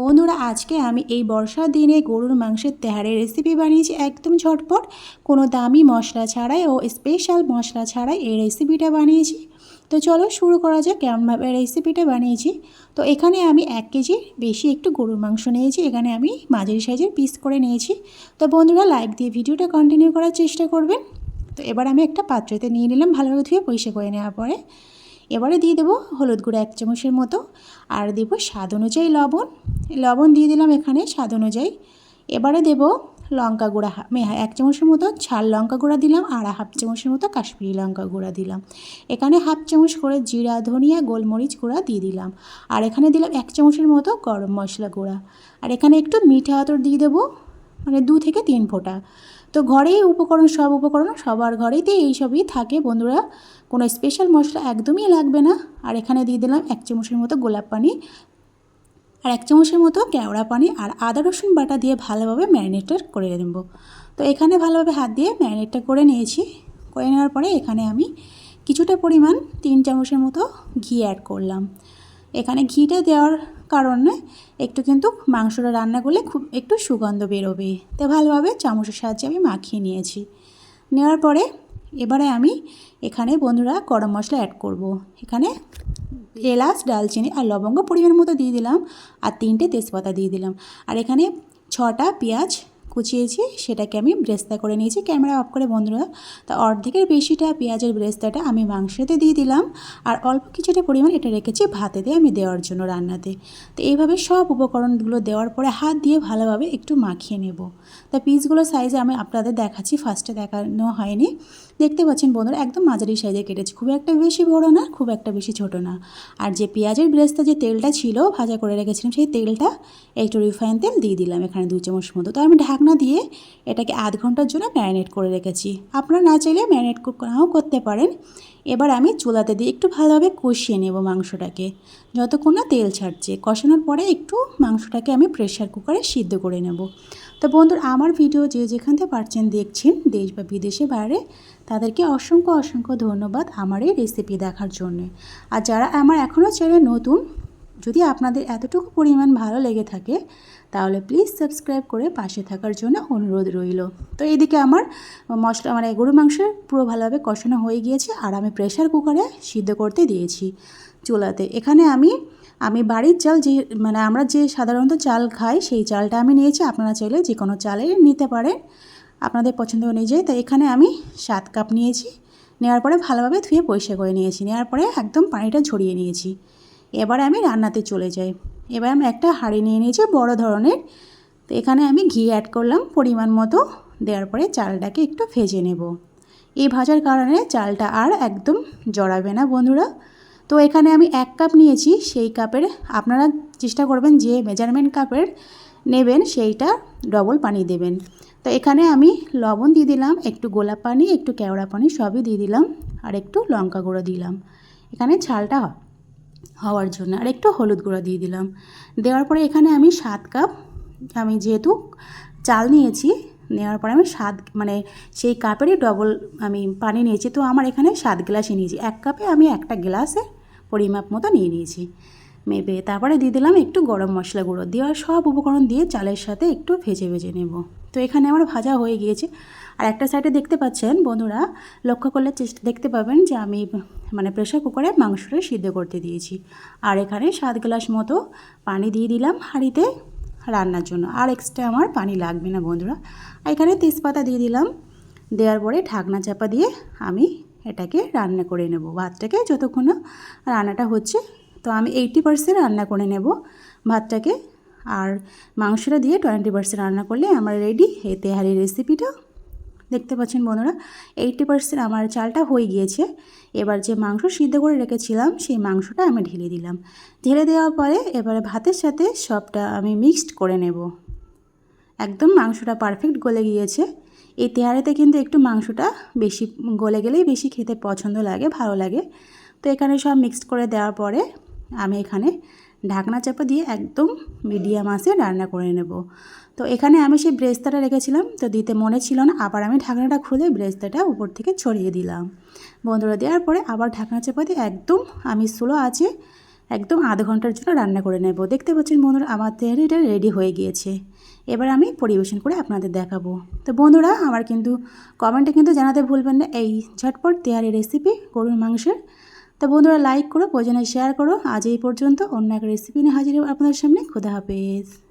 বন্ধুরা, আজকে আমি এই বর্ষার দিনে গরুর মাংসের তেহারের রেসিপি বানিয়েছি একদম ঝটপট। কোনো দামি মশলা ছাড়াই ও স্পেশাল মশলা ছাড়াই এই রেসিপিটা বানিয়েছি। তো চলো শুরু করা যাক, কেমনভাবে রেসিপিটা বানিয়েছি। তো এখানে আমি এক কেজি বেশি একটু গরুর মাংস নিয়েছি, এখানে আমি মাঝারি সাইজের পিস করে নিয়েছি। তো বন্ধুরা লাইক দিয়ে ভিডিওটা কন্টিনিউ করার চেষ্টা করবেন। তো এবার আমি একটা পাত্রতে নিয়ে নিলাম ভালোভাবে ধুয়ে পরিষ্কার করে নেওয়ার পরে। এবারে দিয়ে দেবো হলুদ গুঁড়ো এক চামচের মতো। আর দেবো স্বাদ অনুযায়ী লবণ। লবণ দিয়ে দিলাম এখানে স্বাদ অনুযায়ী। এবারে দেব লঙ্কা গুঁড়া এক চামচের মতো ঝাল লঙ্কা গুঁড়া দিলাম আর হাফ চামচের মতো কাশ্মীরি লঙ্কা গুঁড়া দিলাম। এখানে হাফ চামচ করে জিরা, ধনিয়া, গোলমরিচ গুঁড়া দিয়ে দিলাম। আর এখানে দিলাম এক চামচের মতো গরম মশলা গুঁড়া। আর এখানে একটু মিঠা আতর দিয়ে দেবো। মানে দু থেকে তিন ফোঁটা। তো ঘরেই উপকরণ, সব উপকরণ সবার ঘরেইতে এই সবই থাকে বন্ধুরা। কোনো স্পেশাল মশলা একদমই লাগবে না। আর এখানে দিয়ে দিলাম এক চামচের মতো গোলাপ পানি আর এক চামচের মতো কেওড়া পানি আর আদা, রসুন বাটা দিয়ে ভালোভাবে ম্যারিনেটটা করে নেব। তো এখানে ভালোভাবে হাত দিয়ে ম্যারিনেটটা করে নিয়েছি। করে নেওয়ার পরে এখানে আমি কিছুটা পরিমাণ তিন চামচের মতো ঘি অ্যাড করলাম। এখানে ঘিটা দেওয়ার কারণে একটু কিন্তু মাংসটা রান্না করলে খুব একটু সুগন্ধ বেরোবে। তো ভালোভাবে চামচের সাহায্যে আমি মাখিয়ে নিয়েছি। নেওয়ার পরে এবারে আমি এখানে বন্ধুরা গরম মশলা অ্যাড করব। এখানে এলাচ, ডালচিনি আর লবঙ্গ পরিমাণ মতো দিয়ে দিলাম আর তিনটে তেজপাতা দিয়ে দিলাম। আর এখানে ছটা পেঁয়াজ কুচিয়েছি, সেটাকে আমি ব্রেস্তা করে নিয়েছি, ক্যামেরা অফ করে বন্ধুরা। তা অর্ধেকের বেশিটা পেঁয়াজের ব্রেস্তাটা আমি মাংসতে দিয়ে দিলাম, আর অল্প কিছুটা পরিমাণ এটা রেখেছি ভাতে দিয়ে আমি দেওয়ার জন্য রান্নাতে। তো এইভাবে সব উপকরণগুলো দেওয়ার পরে হাত দিয়ে ভালোভাবে একটু মাখিয়ে নেব। তা পিসগুলো সাইজে আমি আপনাদের দেখাচ্ছি ফার্স্টে দেখানো হয়নি। দেখতে পাচ্ছেন বন্ধুরা, একদম মাঝারি সাইজে কেটেছি, খুব একটা বেশি বড় না, খুব একটা বেশি ছোট না। আর যে পেঁয়াজের ব্রেস্তা যে তেলটা ছিল, ভাজা করে রেখেছিলাম, সেই তেলটা একটু রিফাইন তেল দিয়ে দিলাম, এখানে দু চামচ মতো। তো আমি ঢাকনা দিয়ে এটাকে আধ ঘণ্টার জন্য ম্যারিনেট করে রেখেছি। আপনারা না চাইলে ম্যারিনেট নাও করতে পারেন। এবার আমি চুলাতে দিয়ে একটু ভালোভাবে কষিয়ে নেব মাংসটাকে। যতক্ষণ না তেল ছাড়ছে, কষানোর পরে একটু মাংসটাকে আমি প্রেশার কুকারে সিদ্ধ করে নেব। তো বন্ধুর, আমার ভিডিও যে যেখান থেকে পারছেন দেখছেন দেশ বা বিদেশে বাইরে, তাদেরকে অসংখ্য অসংখ্য ধন্যবাদ আমার এই রেসিপি দেখার জন্য। আর যারা আমার এখনও চ্যানেল নতুন যদি আপনাদের এতটুকু পরিমাণ ভালো লেগে থাকে, তাহলে প্লিজ সাবস্ক্রাইব করে পাশে থাকার জন্য অনুরোধ রইল। তো এইদিকে আমার মশলা মানে গরু মাংস পুরো ভালোভাবে কষানো হয়ে গিয়েছে, আর আমি প্রেশার কুকারে সিদ্ধ করতে দিয়েছি চুলাতে। এখানে আমি আমি বাড়ির চাল যে মানে আমরা যে সাধারণত চাল খাই, সেই চালটা আমি নিয়েছি। আপনারা চাইলে যে কোনো চালেই নিতে পারেন, আপনাদের পছন্দ অনুযায়ী। তাই এখানে আমি সাত কাপ নিয়েছি, নেওয়ার পরে ভালোভাবে ধুয়ে পরিষ্কার করে নিয়েছি। নেওয়ার পরে একদম পানিটা ঝরিয়ে নিয়েছি। এবার আমি রান্নাতে চলে যাই। এবার আমি একটা হাঁড়ি নিয়ে নিয়েছি, বড় ধরনের। তো এখানে আমি ঘি অ্যাড করলাম, পরিমাণ মতো। দেওয়ার পরে চালটাকে একটু ভেজে নেব। এই ভাজার কারণে চালটা আর একদম জড়াবে না বন্ধুরা। তো এখানে আমি এক কাপ নিয়েছি, সেই কাপের আপনারা চেষ্টা করবেন যে মেজারমেন্ট কাপের নেবেন, সেইটা ডবল পানি দেবেন। তো এখানে আমি লবণ দিয়ে দিলাম, একটু গোলাপ পানি, একটু কেওড়া পানি সবই দিয়ে দিলাম, আর একটু লঙ্কা গুঁড়ো দিলাম। এখানে ঝালটা হওয়ার জন্য। আর একটু হলুদ গুঁড়ো দিয়ে দিলাম। দেওয়ার পরে এখানে আমি সাত কাপ, আমি যেহেতু চাল নিয়েছি, নেওয়ার পরে আমি সাত মানে সেই কাপেরই ডবল আমি পানি নিয়েছি। তো আমার এখানে সাত গ্লাসই নিয়েছি। এক কাপে আমি একটা গ্লাসে পরিমাপ মতো নিয়ে নিয়েছি। মেপে তারপরে দিয়ে দিলাম একটু গরম মশলা গুঁড়ো দেওয়ার সব উপকরণ দিয়ে চালের সাথে একটু ভেজে ভেজে নেব। তো এখানে আমার ভাজা হয়ে গিয়েছে। আর একটা সাইডে দেখতে পাচ্ছেন বন্ধুরা, লক্ষ্য করলে চেষ্টা দেখতে পাবেন যে আমি মানে প্রেশার কুকারে মাংসটা সিদ্ধ করতে দিয়েছি। আর এখানে সাত গ্লাস মতো পানি দিয়ে দিলাম হাঁড়িতে রান্নার জন্য। আর এক্সট্রা আমার পানি লাগবে না বন্ধুরা। এখানে তেজপাতা দিয়ে দিলাম। দেওয়ার পরে ঢাকনা চাপা দিয়ে আমি এটাকে রান্না করে নেব। ভাতটাকে যতক্ষণ রান্নাটা হচ্ছে তো আমি এইটি পার্সেন্ট রান্না করে নেব ভাতটাকে। আর মাংসটা দিয়ে টোয়েন্টি পার্সেন্ট রান্না করলে আমার রেডি এই তেহারির রেসিপিটা দেখতে পাচ্ছেন বন্ধুরা এইটি পার্সেন্ট আমার চালটা হয়ে গিয়েছে। এবার যে মাংস সিদ্ধ করে রেখেছিলাম, সেই মাংসটা আমি ঢেলে দিলাম। ঢেলে দেওয়ার পরে এবারে ভাতের সাথে সবটা আমি মিক্সড করে নেব। একদম মাংসটা পারফেক্ট গলে গিয়েছে। এই তেহারিতে কিন্তু একটু মাংসটা বেশি গলে গেলেই বেশি খেতে পছন্দ লাগে, ভালো লাগে। তো এখানে সব মিক্সড করে দেওয়ার পরে আমি এখানে ঢাকনা চাপা দিয়ে একদম মিডিয়াম আসে রান্না করে নেব। তো এখানে আমি সেই ব্রেস্তাটা রেখেছিলাম, তো দিতে মনে ছিল না, আবার আমি ঢাকনাটা খুলে ব্রেস্তাটা উপর থেকে ছড়িয়ে দিলাম। বন্ধুরা, দেওয়ার পরে আবার ঢাকনা চাপা দিয়ে একদম আমি স্লো আছে একদম আধ ঘণ্টার জন্য রান্না করে নেব। দেখতে পাচ্ছেন বন্ধুরা, আমার তেহারিটা রেডি হয়ে গিয়েছে। এবার আমি পরিবেশন করে আপনাদের দেখাবো। তো বন্ধুরা, আমার কিন্তু কমেন্টে কিন্তু জানাতে ভুলবেন না, এই ঝটপট তেহারি রেসিপি গরুর মাংসের তো বন্ধুরা লাইক করো, প্রয়োজনে শেয়ার করো। আজ এই পর্যন্ত। অন্য এক রেসিপি নিয়ে হাজির আপনাদের সামনে। খুদা হাফেজ।